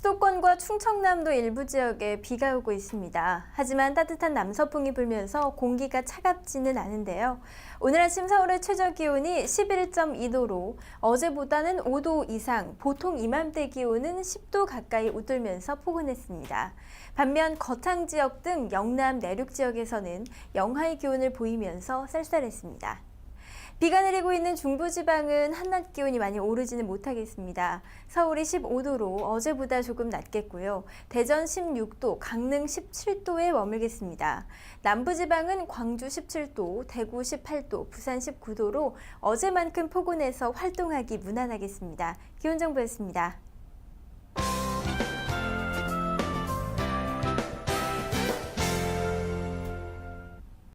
수도권과 충청남도 일부 지역에 비가 오고 있습니다. 하지만 따뜻한 남서풍이 불면서 공기가 차갑지는 않은데요. 오늘 아침 서울의 최저 기온이 11.2도로 어제보다는 5도 이상, 보통 이맘때 기온은 10도 가까이 웃돌면서 포근했습니다. 반면 거창 지역 등 영남 내륙 지역에서는 영하의 기온을 보이면서 쌀쌀했습니다. 비가 내리고 있는 중부지방은 한낮 기온이 많이 오르지는 못하겠습니다. 서울이 15도로 어제보다 조금 낮겠고요. 대전 16도, 강릉 17도에 머물겠습니다. 남부지방은 광주 17도, 대구 18도, 부산 19도로 어제만큼 포근해서 활동하기 무난하겠습니다. 기온정보였습니다.